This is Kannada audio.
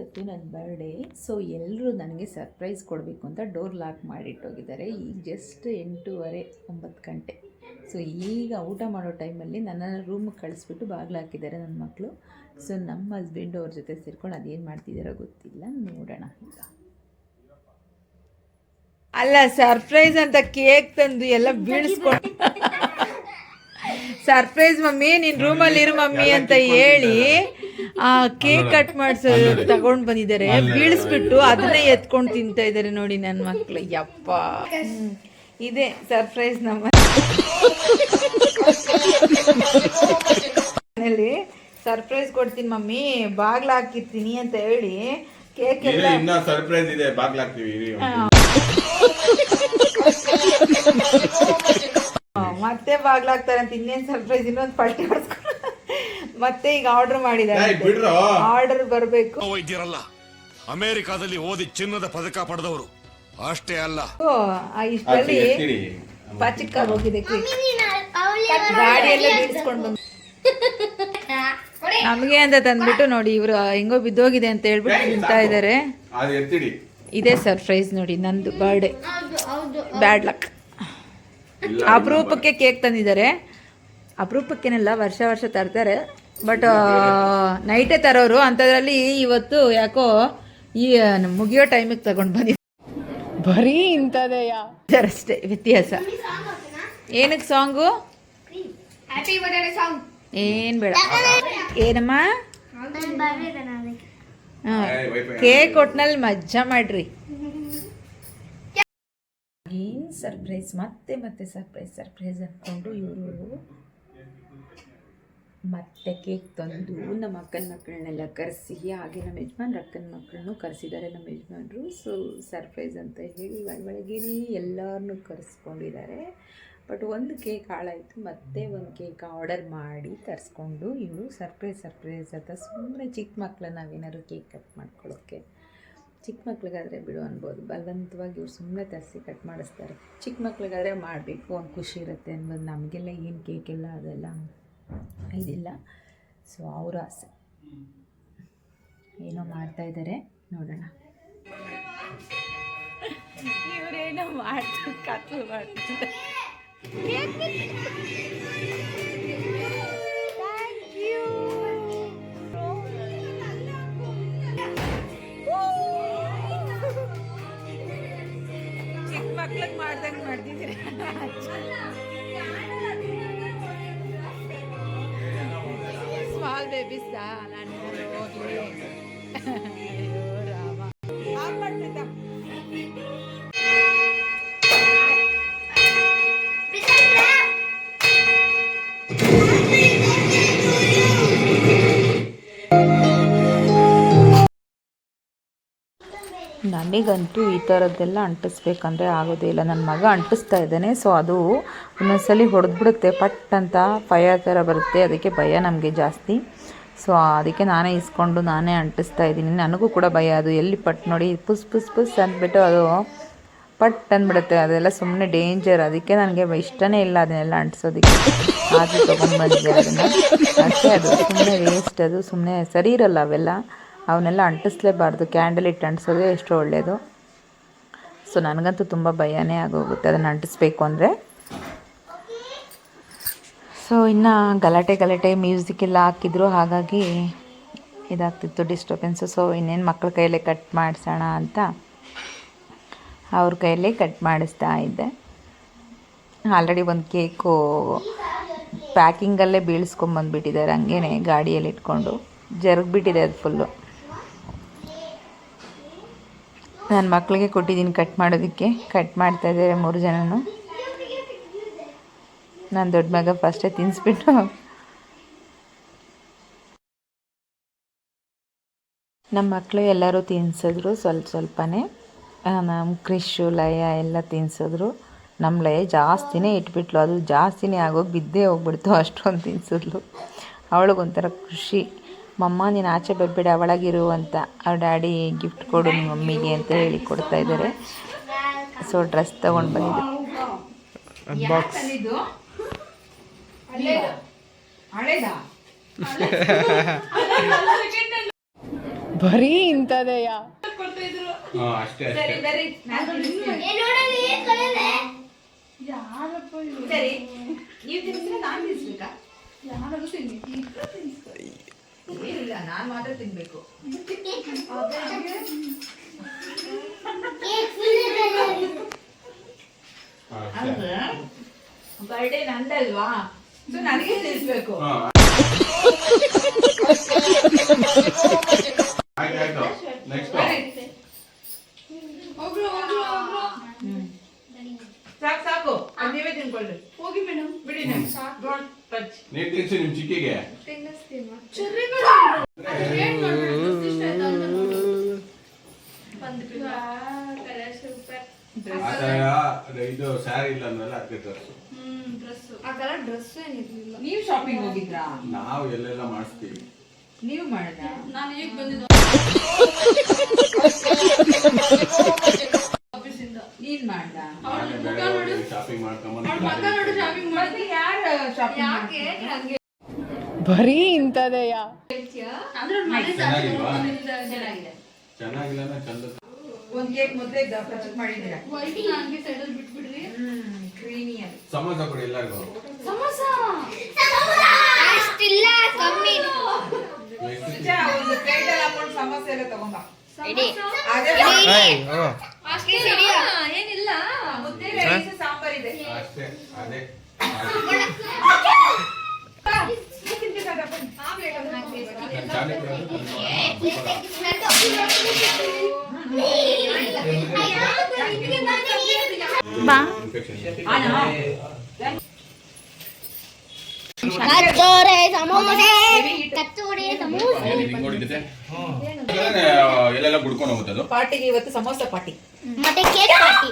ಇವತ್ತು ನನ್ನ ಬರ್ಡೇ ಸೊ ಎಲ್ಲರೂ ನನಗೆ ಸರ್ಪ್ರೈಸ್ ಕೊಡಬೇಕು ಅಂತ ಡೋರ್ ಲಾಕ್ ಮಾಡಿಟ್ಟೋಗಿದ್ದಾರೆ. ಈಗ ಜಸ್ಟ್ ಎಂಟೂವರೆ ಒಂಬತ್ತು ಗಂಟೆ. ಸೊ ಈಗ ಊಟ ಮಾಡೋ ಟೈಮಲ್ಲಿ ನನ್ನನ್ನು ರೂಮಿಗೆ ಕಳಿಸ್ಬಿಟ್ಟು ಬಾಗಿಲು ಹಾಕಿದ್ದಾರೆ ನನ್ನ ಮಕ್ಕಳು ಸೊ ನಮ್ಮ ಹಸ್ಬೆಂಡ್ ಅವ್ರ ಜೊತೆ ಸೇರ್ಕೊಂಡು ಅದೇನು ಮಾಡ್ತಿದ್ದಾರೋ ಗೊತ್ತಿಲ್ಲ ನೋಡೋಣ ಈಗ. ಅಲ್ಲ ಸರ್ಪ್ರೈಸ್ ಅಂತ ಕೇಕ್ ತಂದು ಎಲ್ಲ ಬೀಳಿಸ್ಕೊಂಡು ಸರ್ಪ್ರೈಸ್ ಮಮ್ಮಿ ನಿನ್ ರೂಮಲ್ಲಿ ಇರು ಮಮ್ಮಿ ಅಂತ ಹೇಳಿ ಆ ಕೇಕ್ ಕಟ್ ಮಾಡಿಸೋದು ತಗೊಂಡ್ ಬಂದಿದ್ದಾರೆ. ಬೀಳಿಸ್ಬಿಟ್ಟು ಅದನ್ನೇ ಎತ್ಕೊಂಡು ತಿಂತಾ ಇದ್ದಾರೆ ನೋಡಿ ನನ್ನ ಮಕ್ಕಳು ಯಪ್ಪ. ಇದೆ ಸರ್ಪ್ರೈಸ್ ನಮ್ಮ ಮನೇಲಿ. ಸರ್ಪ್ರೈಸ್ ಕೊಡ್ತೀನಿ ಮಮ್ಮಿ ಬಾಗ್ಲ ಹಾಕಿರ್ತೀನಿ ಅಂತ ಹೇಳಿ ಕೇಕ್ ಎಲ್ಲ ಸರ್ಪ್ರೈಸ್ ಇದೆ ಬಾಗ್ಲಾಕ್ತಿವಿ ಇರಿ ಆ, ಮತ್ತೆ ಬಾಗ್ಲಾಗ್ತಾರೆ ಅಂತ ಇನ್ನೇನ್ ಸರ್ಪ್ರೈಸ್ ಇನ್ನೊಂದು ಪಲ್ಟಿ ಹೊಡ್ಸ್ಕೊಂಡು ಮತ್ತೆ ಈಗ ಆರ್ಡರ್ ಮಾಡಿದ್ದಾರೆ ಏಯ್, ಬಿಡ್ರೋ. ಆರ್ಡರ್ ಬರಬೇಕು. ವೈದ್ಯರಲ್ಲ. ಅಮೆರಿಕಾದಲ್ಲಿ ಓದಿ ಚಿನ್ನದ ಪದಕ ಪಡೆದವರು. ಅಷ್ಟೇ ಅಲ್ಲ. ಇಷ್ಟರಲ್ಲಿ ಆಚೆ ಎತ್ತಿಡಿ. ಪಚಿಕ್ಕ ಹೋಗಿದೆ ಗಾಡಿಯೆಲ್ಲ ಬೀಳಿಸ್ಕೊಂಡು ಬಂದು ನಮಗೆ ಅಂತ ತಂದ್ಬಿಟ್ಟು ನೋಡಿ ಇವರು ಹೆಂಗೋ ಬಿದ್ದೋಗಿದೆ ಅಂತ ಹೇಳ್ಬಿಟ್ಟು ತಿಂತಾ ಇದ್ದಾರೆ ಎತ್ತಿಡಿ. ಇದೇ ಸರ್ಪ್ರೈಸ್ ನೋಡಿ ನಂದು ಬರ್ಡೇ ಬ್ಯಾಡ್ ಲಕ್ ಅಪರೂಪಕ್ಕೆ ಕೇಕ್ ತಂದಿದ್ದಾರೆ. ಅಪರೂಪಕ್ಕೇನೆಲ್ಲ ವರ್ಷ ವರ್ಷ ತರ್ತಾರೆ. ಬಟ್ ನೈಟೇ ತರೋರು ಅಂಥದ್ರಲ್ಲಿ ಇವತ್ತು ಯಾಕೋ ಈ ಮುಗಿಯೋ ಟೈಮಿಗೆ ತಗೊಂಡು ಬಂದಿ ಬರೀ ಇಂಥದೆಯಾ ಅಷ್ಟೇ ವ್ಯತ್ಯಾಸ. ಏನಕ್ಕೆ ಸಾಂಗು? ಹ್ಯಾಪಿ ಬರ್ತ್ಡೇ ಸಾಂಗ್ ಏನು ಬೇಡ. ಏನಮ್ಮ? ಕೇಕ್ ಒಟ್ನಲ್ಲಿ ಮಜ್ಜಾ ಮಾಡ್ರಿ. ಏನು ಸರ್ಪ್ರೈಸ್ ಮತ್ತೆ ಮತ್ತೆ ಸರ್ಪ್ರೈಸ್ ಸರ್ಪ್ರೈಸ್ ಅಂದ್ಕೊಂಡು ಇವರು ಮತ್ತೆ ಕೇಕ್ ತಂದು ನಮ್ಮ ಅಕ್ಕನ ಮಕ್ಕಳನ್ನೆಲ್ಲ ಕರೆಸಿ, ಹಾಗೆ ನಮ್ಮ ಯಜಮಾನ್ರ ಅಕ್ಕನ ಮಕ್ಕಳನ್ನು ಕರೆಸಿದ್ದಾರೆ ನಮ್ಮ ಯಜಮಾನ್ರು. ಸೊ ಸರ್ಪ್ರೈಸ್ ಅಂತ ಹೇಳಿ ಒಳಗೇನೆ ಎಲ್ಲರನ್ನೂ ಕರೆಸ್ಕೊಂಡಿದ್ದಾರೆ. ಬಟ್ ಒಂದು ಕೇಕ್ ಹಾಳಾಯಿತು, ಮತ್ತೆ ಒಂದು ಕೇಕ್ ಆರ್ಡರ್ ಮಾಡಿ ತರಿಸ್ಕೊಂಡು ಇವರು ಸರ್ಪ್ರೈಸ್ ಸರ್ಪ್ರೈಸ್ ಅಂತ ಸುಮ್ಮನೆ ಚಿಕ್ಕ ಮಕ್ಕಳನ್ನ ನಾವೇನಾದ್ರು ಕೇಕ್ ಕಟ್ ಮಾಡ್ಕೊಳ್ಳೋಕ್ಕೆ ಚಿಕ್ಕ ಮಕ್ಳಿಗಾದರೆ ಬಿಡು ಅನ್ಬೋದು. ಬಲವಂತವಾಗಿ ಇವ್ರು ಸುಮ್ಮನೆ ತರಿಸಿ ಕಟ್ ಮಾಡಿಸ್ತಾರೆ. ಚಿಕ್ಕ ಮಕ್ಳಿಗಾದರೆ ಮಾಡಬೇಕು ಒಂದು ಖುಷಿ ಇರುತ್ತೆ ಅನ್ಬೋದು. ನಮಗೆಲ್ಲ ಏನು ಕೇಕೆಲ್ಲ ಅದೆಲ್ಲ ಇದಿಲ್ಲ. ಸೊ ಅವರ ಆಸೆ. ಏನೋ ಮಾಡ್ತಾ ಇದ್ದಾರೆ ನೋಡೋಣ. ಇವರೇನೋ ಮಾಡ್ತಾರೆ ಕತ್ಲು ಮಾಡ್ತಾರೆ ಮಕ್ಳಿಗೆ ಮಾಡ್ದಂಗೆ ಮಾಡ್ತಿದ್ದೀರಿ. ಸ್ಮಾಲ್ ಬೇಬೀಸ್ ನಾನು ನನಗಂತೂ ಈ ಥರದ್ದೆಲ್ಲ ಅಂಟಿಸ್ಬೇಕಂದ್ರೆ ಆಗೋದೇ ಇಲ್ಲ. ನನ್ನ ಮಗ ಅಂಟಿಸ್ತಾ ಇದ್ದಾನೆ, ಸೊ ಅದು ಒಂದೊಂದ್ಸಲಿ ಹೊಡೆದ್ಬಿಡುತ್ತೆ. ಪಟ್ ಅಂತ ಫೈರ್ ಥರ ಬರುತ್ತೆ, ಅದಕ್ಕೆ ಭಯ ನಮಗೆ ಜಾಸ್ತಿ. ಸೊ ಅದಕ್ಕೆ ನಾನೇ ಇಸ್ಕೊಂಡು ನಾನೇ ಅಂಟಿಸ್ತಾ ಇದ್ದೀನಿ. ನನಗೂ ಕೂಡ ಭಯ, ಅದು ಎಲ್ಲಿ ಪಟ್ ನೋಡಿ ಪುಸ್ ಪುಸ್ ಪುಸ್ ಅಂದ್ಬಿಟ್ಟು ಅದು ಪಟ್ ಅಂದ್ಬಿಡುತ್ತೆ. ಅದೆಲ್ಲ ಸುಮ್ಮನೆ ಡೇಂಜರ್, ಅದಕ್ಕೆ ನನಗೆ ಇಷ್ಟನೇ ಇಲ್ಲ ಅದನ್ನೆಲ್ಲ ಅಂಟಿಸೋದಕ್ಕೆ. ಆದರೂ ತೊಗೊಂಡು ಬಂದಿದೆ ಅದನ್ನು. ಅಷ್ಟೇ ಅದು ಸುಮ್ಮನೆ ವೇಸ್ಟ್ ಅದು ಸುಮ್ಮನೆ ಸರಿ ಇರಲ್ಲ ಅವೆಲ್ಲ. ಅವನ್ನೆಲ್ಲ ಅಂಟಿಸ್ಲೇಬಾರ್ದು. ಕ್ಯಾಂಡಲ್ ಇಟ್ಟು ಅಂಟಿಸೋದೇ ಎಷ್ಟು ಒಳ್ಳೆಯದು ಸೊ ನನಗಂತೂ ತುಂಬ ಭಯನೇ ಆಗೋಗುತ್ತೆ ಅದನ್ನು ಅಂಟಿಸ್ಬೇಕು ಅಂದರೆ. ಸೊ ಇನ್ನು ಗಲಾಟೆ ಗಲಾಟೆ ಮ್ಯೂಸಿಕ್ ಎಲ್ಲ ಹಾಕಿದ್ರು. ಹಾಗಾಗಿ ಇದಾಗ್ತಿತ್ತು ಡಿಸ್ಟರ್ಬೆನ್ಸು ಸೊ ಇನ್ನೇನು ಮಕ್ಕಳ ಕೈಯಲ್ಲೇ ಕಟ್ ಮಾಡಿಸೋಣ ಅಂತ ಅವ್ರ ಕೈಯಲ್ಲೇ ಕಟ್ ಮಾಡಿಸ್ತಾ ಇದ್ದೆ. ಆಲ್ರೆಡಿ ಒಂದು ಕೇಕು ಪ್ಯಾಕಿಂಗಲ್ಲೇ ಬೀಳಿಸ್ಕೊಂಬಂದ್ಬಿಟ್ಟಿದ್ದಾರೆ ಹಂಗೇನೆ ಗಾಡಿಯಲ್ಲಿ ಇಟ್ಕೊಂಡು. ಜರುಗ್ಬಿಟ್ಟಿದೆ ಅದು ಫುಲ್ಲು ನನ್ನ ಮಕ್ಕಳಿಗೆ ಕೊಟ್ಟಿದ್ದೀನಿ ಕಟ್ ಮಾಡೋದಕ್ಕೆ. ಕಟ್ ಮಾಡ್ತಾ ಇದ್ದಾರೆ ಮೂರು ಜನನು. ನನ್ನ ದೊಡ್ಡ ಮಗ ಫಸ್ಟೇ ತಿನ್ನಿಸ್ಬಿಟ್ಟು ನಮ್ಮ ಮಕ್ಕಳು ಎಲ್ಲರೂ ತಿನ್ಸಿದ್ರು ಸ್ವಲ್ಪ ಸ್ವಲ್ಪನೇ. ನಮ್ಮ ಕ್ರಿಶು, ಲಯ ಎಲ್ಲ ತಿನ್ಸಿದ್ರು. ನಮ್ಮ ಲಯ ಜಾಸ್ತಿನೇ ಇಟ್ಬಿಟ್ಲು. ಅದು ಜಾಸ್ತಿನೇ ಆಗೋಗಿ ಬಿದ್ದೇ ಹೋಗ್ಬಿಡ್ತು. ಅಷ್ಟೊಂದು ತಿನ್ಸಿದ್ಲು. ಅವಳಿಗೊಂಥರ ಖುಷಿ. ಮಮ್ಮ ನೀನು ಆಚೆ ಬರಬೇಡ ಒಳಗಿರು ಅಂತ ಅವ್ರ ಡ್ಯಾಡಿ ಗಿಫ್ಟ್ ಕೊಡು ನಿಮ್ಮ ಮಮ್ಮಿಗೆ ಅಂತ ಹೇಳಿ ಕೊಡ್ತಾ ಇದ್ದಾರೆ ಸೊ ಡ್ರೆಸ್ ತಗೊಂಡು ಬಂದಿದ್ದೆ. ಬರೀ ಇಂಥದೆಯಾ. ಯಾರಪ್ಪ ಅಷ್ಟೇ ಅಷ್ಟೇ. ಸರಿ ನೀವು ತಿನ್ಸಿದ್ರೆ ನಾನು ತಿನ್ಸ್ಬೇಕಾ ಏನಿಲ್ಲ ನಾನು ಮಾತ್ರ ತಿನ್ಬೇಕು. ಅಂದ್ರೆ ಬರ್ಡೇ ನಂದಲ್ವಾ? ಸೊ ನನಗೆ ಹೋಗ್ರು ಸಾಕು ಸಾಕು. ನೀವೇ ತಿನ್ಕೊಳ್ಳಿ. ಹೋಗಿ ಮೇಡಮ್. ಬಿಡಿ ಸಾಕು ನೀರ್ ತಿನ್ಸು ನಿಮ್ ಚಿಕ್ಕಿಗೆ. ಇದು ಸ್ಯಾರಿ ಇಲ್ಲ ಅಂದ್ರಲ್ಲ ಅದಕ್ಕೆ ತರ್ಸು ಆ ಕಲರ್ ಡ್ರೆಸ್ ಏನಿರ್ಲಿಲ್ಲ. ನೀವು ಶಾಪಿಂಗ್ ಹೋಗಿದ್ರಾ? ನಾವು ಎಲ್ಲೆಲ್ಲ ಮಾಡಿಸ್ತೀವಿ. ನೀವು ಮಾಡಿದ ನಾನು ಈಗ ಬಂದಿದ್ದು ಆಫೀಸಿಂದ ನೀನ್ ಮಾಡ್ದ ನಾನೇ ಬೇರೆ ಶಾಪಿಂಗ್ ಮಾಡ್ಕೊಂಬಂದು ಅವ್ಳ ಮಗ ನೋಡು ಶಾಪಿಂಗ್ ಮಾಡಿ ಮತ್ತೆ ಯಾರು ಶಾಪಿಂಗ್ ಯಾಕೆ ಹಂಗೆ ಬರೀ ಇಂಥದೆಯಾ ಅಂದ್ರೆ ಅವ್ಳ್ ಮನೆ ಚೆನ್ನಾಗಿಲ್ವಾ? ಚೆನ್ನಾಗಿದೆ ಚೆನ್ನಾಗಿಲ್ಲ ಅಂದ್ರೆ ಚಂದ ಒಂದ್ ಕೇಕ್ ಮೊದಲೇ ಪರ್ಚೇಸ್ ಮಾಡಿದ್ದೀರಾ ವೈಟ್ ಹಂಗೆ ಸೈಡಲ್ಲಿ ಬಿಟ್ಬಿಡ್ರಿ ಹ್ಮ್ ಕ್ರೀಮಿ ಇಂಥದೆಯ? ಸಮೋಸ ಕೊಡಿ ಎಲ್ಲರಿಗೂ. ಸಮೋಸ? ಅಷ್ಟಿಲ್ಲ ಕಮ್ಮಿ. ಸಮಸ್ಯೆ ಸಮೋಸೆ ಎಲ್ಲ ತಗೊಂಬ ಇಡಿ. ಅದೇ ಅಷ್ಟೇ ಏನಿಲ್ಲ ಮುದ್ದೆ ರೈಸ್ ಸಾಂಬಾರ್ ಇದೆ ಅಷ್ಟೇ ಅದೇ ನಾನು ಚಾಲೆ ಕಚ್ಚೋರೆ ಸಮೋಸೆ ಕಚ್ಚೋರೆ ಸಮೋಸೆ ನೋಡಿದ್ದೆ ಎಲ್ಲೆಲ್ಲ ಗುಡ್ಕೊಂಡು ಹೋಗುತ್ತದು ಪಾರ್ಟಿಗೆ ಇವತ್ತು ಸಮೋಸ ಪಾರ್ಟಿ. ಮತ್ತೆ ಕೇಕ್ ಪಾರ್ಟಿ.